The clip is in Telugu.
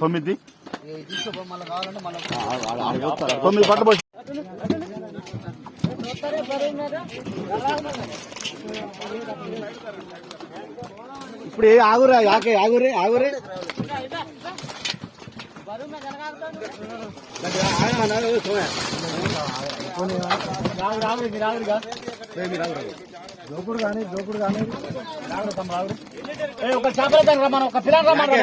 తొమ్మిది. తొమ్మిది పట్టు పోసి. ఇప్పుడు ఏ ఆగురా యాకే ఆగురే ఆగురే. దోకుడు కానీ దోకుడు కానీ. రాగుడు తమ ఒక చేపల రమ్మను ఒక పిల్లలు రమ్మను.